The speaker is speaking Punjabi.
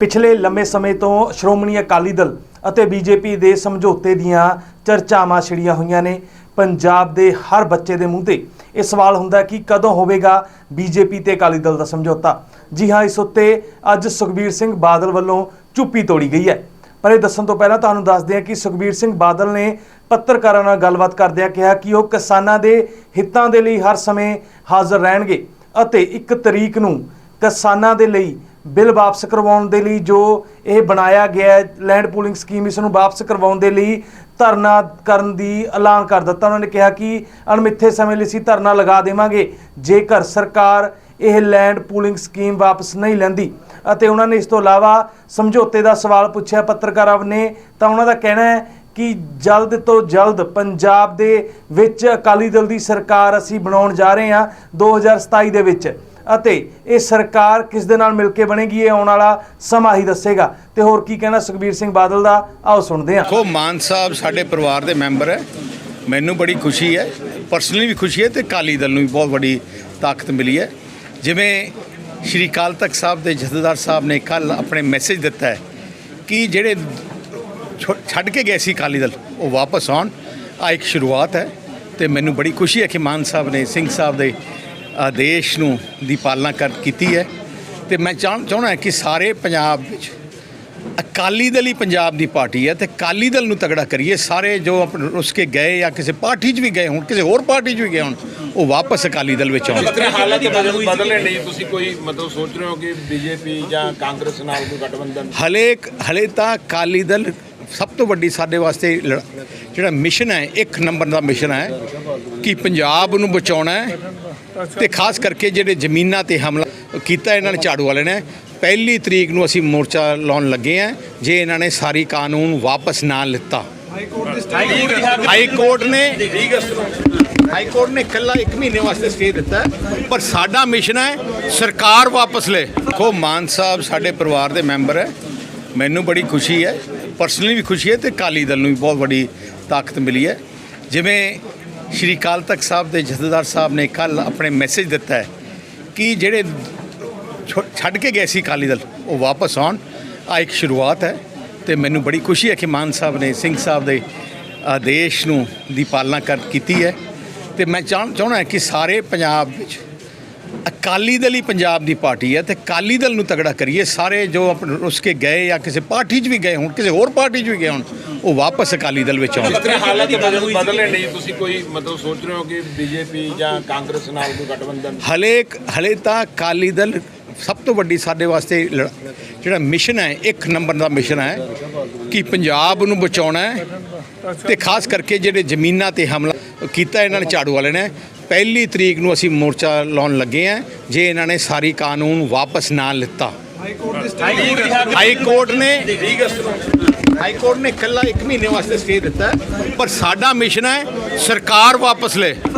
ਪਿਛਲੇ ਲੰਮੇ ਸਮੇਂ ਤੋਂ ਸ਼੍ਰੋਮਣੀ ਅਕਾਲੀ ਦਲ ਅਤੇ ਬੀਜੇਪੀ ਦੇ ਸਮਝੌਤੇ ਦੀਆਂ ਚਰਚਾਵਾਂ ਛਿੜੀਆਂ ਹੋਈਆਂ ਨੇ। ਪੰਜਾਬ ਦੇ ਹਰ ਬੱਚੇ ਦੇ ਮੂੰਹ ਤੇ ਇਹ ਸਵਾਲ ਹੁੰਦਾ ਕਿ ਕਦੋਂ ਹੋਵੇਗਾ ਬੀਜੇਪੀ ਤੇ ਅਕਾਲੀ ਦਲ ਦਾ ਸਮਝੌਤਾ? ਜੀ ਹਾਂ, ਇਸ ਉੱਤੇ ਅੱਜ ਸੁਖਬੀਰ ਸਿੰਘ ਬਾਦਲ ਵੱਲੋਂ ਚੁੱਪੀ ਤੋੜੀ ਗਈ ਹੈ। ਪਰ ਇਹ ਦੱਸਣ ਤੋਂ ਪਹਿਲਾਂ ਤੁਹਾਨੂੰ ਦੱਸਦੇ ਹਾਂ ਕਿ ਸੁਖਬੀਰ ਸਿੰਘ ਬਾਦਲ ਨੇ ਪੱਤਰਕਾਰਾਂ ਨਾਲ ਗੱਲਬਾਤ ਕਰਦਿਆਂ ਕਿਹਾ ਕਿ ਉਹ ਕਿਸਾਨਾਂ ਦੇ ਹਿੱਤਾਂ ਦੇ ਲਈ ਹਰ ਸਮੇਂ ਹਾਜ਼ਰ ਰਹਿਣਗੇ ਅਤੇ ਇੱਕ ਤਰੀਕ ਨੂੰ ਕਿਸਾਨਾਂ ਦੇ ਲਈ ਬਿੱਲ ਵਾਪਸ ਕਰਵਾਉਣ ਦੇ ਲਈ ਜੋ ਇਹ ਬਣਾਇਆ ਗਿਆ ਲੈਂਡ ਪੂਲਿੰਗ ਸਕੀਮ ਇਸ ਨੂੰ ਵਾਪਸ ਕਰਵਾਉਣ ਦੇ ਲਈ ਧਰਨਾ ਕਰਨ ਦੀ ਐਲਾਨ ਕਰ ਦਿੱਤਾ। ਉਹਨਾਂ ਨੇ ਕਿਹਾ ਕਿ ਅਣਮਿੱਥੇ ਸਮੇਂ ਲਈ ਅਸੀਂ ਧਰਨਾ ਲਗਾ ਦੇਵਾਂਗੇ। ਜੇਕਰ ਸਰਕਾਰ ਇਹ ਲੈਂਡ ਪੂਲਿੰਗ ਸਕੀਮ ਵਾਪਸ ਨਹੀਂ ਲੈਂਦੀ ਅਤੇ ਉਹਨਾਂ ਨੇ ਇਸ ਤੋਂ ਇਲਾਵਾ ਸਮਝੌਤੇ ਦਾ ਸਵਾਲ ਪੁੱਛਿਆ, ਪੱਤਰਕਾਰਾਂ ਨੇ, ਤਾਂ ਉਹਨਾਂ ਦਾ ਕਹਿਣਾ ਹੈ ਕਿ ਜਲਦ ਤੋਂ ਜਲਦ ਪੰਜਾਬ ਦੇ ਵਿੱਚ ਅਕਾਲੀ ਦਲ ਦੀ ਸਰਕਾਰ ਅਸੀਂ ਬਣਾਉਣ ਜਾ ਰਹੇ ਹਾਂ 2027 ਦੇ ਵਿੱਚ। ਅਤੇ ਇਹ ਸਰਕਾਰ ਕਿਸ ਦੇ ਨਾਲ ਮਿਲ ਕੇ ਬਣੇਗੀ, ਇਹ ਆਉਣ ਵਾਲਾ ਸਮਾਂ ਹੀ ਦੱਸੇਗਾ। ਤੇ ਹੋਰ ਕੀ ਕਹਿਣਾ ਸੁਖਬੀਰ ਸਿੰਘ ਬਾਦਲ ਦਾ? ਆਓ ਸੁਣਦੇ ਹਾਂ। ਦੇਖੋ, ਮਾਨ ਸਾਹਿਬ ਸਾਡੇ ਪਰਿਵਾਰ ਦੇ ਮੈਂਬਰ ਹੈ। ਮੈਨੂੰ ਬੜੀ ਖੁਸ਼ੀ ਹੈ, ਪਰਸਨਲੀ ਵੀ ਖੁਸ਼ੀ ਹੈ ਤੇ ਕਾਲੀ ਦਲ ਨੂੰ ਵੀ ਬਹੁਤ ਵੱਡੀ ਤਾਕਤ ਮਿਲੀ ਹੈ। ਜਿਵੇਂ ਸ਼੍ਰੀ ਅਕਾਲ ਤਖਤ ਸਾਹਿਬ ਦੇ ਜਥੇਦਾਰ ਸਾਹਿਬ ਨੇ ਕੱਲ ਆਪਣੇ ਮੈਸੇਜ ਦਿੱਤਾ ਹੈ ਕਿ ਜਿਹੜੇ ਛੋ- ਛੱਡ ਕੇ ਗਏ ਸੀ ਕਾਲੀ ਦਲ, ਉਹ ਵਾਪਸ ਆਉਣ। ਆ ਇੱਕ ਸ਼ੁਰੂਆਤ ਹੈ ਤੇ ਮੈਨੂੰ ਬੜੀ ਖੁਸ਼ੀ ਹੈ ਕਿ ਮਾਨ ਸਾਹਿਬ ਨੇ, ਸਿੰਘ ਸਾਹਿਬ ਦੇ ਆਦੇਸ਼ ਨੂੰ ਦੀ ਪਾਲਣਾ ਕਰ ਕੀਤੀ ਹੈ ਤੇ ਮੈਂ ਚਾਹ- ਚਾਹੁੰਦਾ ਹਾਂ ਕਿ ਸਾਰੇ ਪੰਜਾਬ ਵਿੱਚ ਅਕਾਲੀ ਦਲ ਹੀ ਪੰਜਾਬ ਦੀ ਪਾਰਟੀ ਹੈ ਤੇ ਅਕਾਲੀ ਦਲ ਨੂੰ ਤਗੜਾ ਕਰੀਏ। ਸਾਰੇ ਜੋ ਆਪਣੇ ਰੁੱਸ ਕੇ ਗਏ ਜਾਂ ਕਿਸੇ ਪਾਰਟੀ 'ਚ ਵੀ ਗਏ ਹੁਣ ਕਿਸੇ ਹੋਰ ਪਾਰਟੀ 'ਚ ਵੀ ਗਏ ਹੁਣ ਉਹ ਵਾਪਸ ਅਕਾਲੀ ਦਲ ਵਿੱਚ ਆਉਣ। ਤਰ੍ਹਾਂ ਹਾਲਾਤ ਬਦਲ ਤੁਸੀਂ ਕੋਈ ਮਤਲਬ ਸੋਚ ਰਹੇ ਹੋ ਕਿ ਬੀਜੇਪੀ ਜਾਂ ਕਾਂਗਰਸ ਨਾਲ ਕੋਈ ਗਠਬੰਧਨ? ਹਲੇ ਹਲੇ ਤਾਂ ਅਕਾਲੀ ਦਲ ਸਭ ਤੋਂ ਵੱਡੀ ਸਾਡੇ ਵਾਸਤੇ ਲੜ- ਜਿਹੜਾ ਮਿਸ਼ਨ ਹੈ ਇੱਕ ਨੰਬਰ ਦਾ ਮਿਸ਼ਨ ਹੈ ਕਿ ਪੰਜਾਬ ਨੂੰ ਬਚਾਉਣਾ ਹੈ ਤੇ ਖਾਸ ਕਰਕੇ ਜਿਹੜੇ ਜ਼ਮੀਨਾਂ ਤੇ ਹਮਲਾ ਕੀਤਾ ਇਹਨਾਂ ਨੇ ਝਾੜੂ ਵਾਲੇ ਨੇ, ਪਹਿਲੀ ਤਰੀਕ ਨੂੰ ਅਸੀਂ ਮੋਰਚਾ ਲਾਉਣ ਲੱਗੇ ਆ ਜੇ ਇਹਨਾਂ ਨੇ ਸਾਰੀ ਕਾਨੂੰਨ ਵਾਪਸ ਨਾ ਲਿੱਤਾ। ਹਾਈ ਕੋਰਟ ਨੇ, ਹਾਈ ਕੋਰਟ ਨੇ ਕੱਲਾ 1 ਮਹੀਨੇ ਵਾਸਤੇ ਸਟੇ ਦਿੱਤਾ ਪਰ ਸਾਡਾ ਮਿਸ਼ਨ ਹੈ ਸਰਕਾਰ ਵਾਪਸ ਲੈ। ਦੇਖੋ, ਮਾਨ ਸਾਹਿਬ ਸਾਡੇ ਪਰਿਵਾਰ ਦੇ ਮੈਂਬਰ ਹੈ, ਮੈਨੂੰ ਬੜੀ ਖੁਸ਼ੀ ਹੈ, ਪਰਸਨਲੀ ਵੀ ਖੁਸ਼ੀ ਹੈ ਤੇ ਕਾਲੀ ਦਲ ਨੂੰ ਵੀ ਬਹੁਤ ਵੱਡੀ ਤਾਕਤ ਮਿਲੀ ਹੈ। ਜਿਵੇਂ ਸ਼੍ਰੀ ਅਕਾਲ ਤਖਤ ਸਾਹਿਬ ਦੇ ਜਥੇਦਾਰ ਸਾਹਿਬ ਨੇ ਕੱਲ ਆਪਣੇ ਮੈਸੇਜ ਦਿੱਤਾ ਹੈ ਕਿ ਜਿਹੜੇ ਛੋ- ਛੱਡ ਕੇ ਗਏ ਸੀ ਕਾਲੀ ਦਲ, ਉਹ ਵਾਪਸ ਆਉਣ। ਆ ਇੱਕ ਸ਼ੁਰੂਆਤ ਹੈ ਤੇ ਮੈਨੂੰ ਬੜੀ ਖੁਸ਼ੀ ਹੈ ਕਿ ਮਾਨ ਸਾਹਿਬ ਨੇ, ਸਿੰਘ ਸਾਹਿਬ ਦੇ ਆਦੇਸ਼ ਨੂੰ ਦੀ ਪਾਲਣਾ ਕਰ, ਕੀਤੀ ਹੈ। ਤੇ ਮੈਂ ਚਾਹ- ਚਾਹੁੰਦਾ ਕਿ ਸਾਰੇ ਪੰਜਾਬ ਵਿੱਚ ਅਕਾਲੀ ਦਲ ਹੀ ਪੰਜਾਬ ਦੀ ਪਾਰਟੀ ਹੈ ਤੇ ਅਕਾਲੀ ਦਲ ਨੂੰ ਤਗੜਾ ਕਰੀਏ। ਸਾਰੇ ਜੋ ਆਪਣੇ ਰੁੱਸ ਕੇ ਗਏ ਜਾਂ ਕਿਸੇ ਪਾਰਟੀ 'ਚ ਵੀ ਗਏ ਹੋਣ, ਕਿਸੇ ਹੋਰ ਪਾਰਟੀ 'ਚ ਵੀ ਗਏ ਹੋਣ ਉਹ ਵਾਪਸ ਅਕਾਲੀ ਦਲ ਵਿੱਚ ਆਉਣ। ਤਰ੍ਹਾਂ ਹਾਲਾਤ ਬਦਲ ਬਦਲਣ ਲਈ ਤੁਸੀਂ ਕੋਈ ਮਤਲਬ ਸੋਚ ਰਹੇ ਹੋ ਕਿ ਬੀਜੇਪੀ ਜਾਂ ਕਾਂਗਰਸ ਨਾਲ ਕੋਈ ਗਠਬੰਧਨ? ਹਲੇ ਹਲੇ ਤਾਂ ਅਕਾਲੀ ਦਲ ਸਭ ਤੋਂ ਵੱਡੀ ਸਾਡੇ ਵਾਸਤੇ ਜਿਹੜਾ ਮਿਸ਼ਨ ਹੈ ਇੱਕ ਨੰਬਰ ਦਾ ਮਿਸ਼ਨ ਹੈ ਕਿ ਪੰਜਾਬ ਨੂੰ ਬਚਾਉਣਾ ਹੈ ਤੇ ਖਾਸ ਕਰਕੇ ਜਿਹੜੇ ਜ਼ਮੀਨਾਂ ਤੇ ਹਮਲਾ ਕੀਤਾ ਇਹਨਾਂ ਨੇ ਝਾੜੂ ਵਾਲੇ ਨੇ ਪਹਿਲੀ ਤਰੀਕ ਨੂੰ ਅਸੀਂ ਮੋਰਚਾ ਲਾਉਣ ਲੱਗੇ ਆ ਜੇ ਇਹਨਾਂ ਨੇ ਸਾਰੀ ਕਾਨੂੰਨ ਵਾਪਸ ਨਾ ਲਿੱਤਾ। ਹਾਈ ਕੋਰਟ ਨੇ, ਹਾਈ ਕੋਰਟ ਨੇ ਇਕੱਲਾ 1 ਮਹੀਨੇ ਵਾਸਤੇ ਸਟੇ ਦਿੱਤਾ ਪਰ ਸਾਡਾ ਮਿਸ਼ਨ ਹੈ ਸਰਕਾਰ ਵਾਪਸ ਲੈ।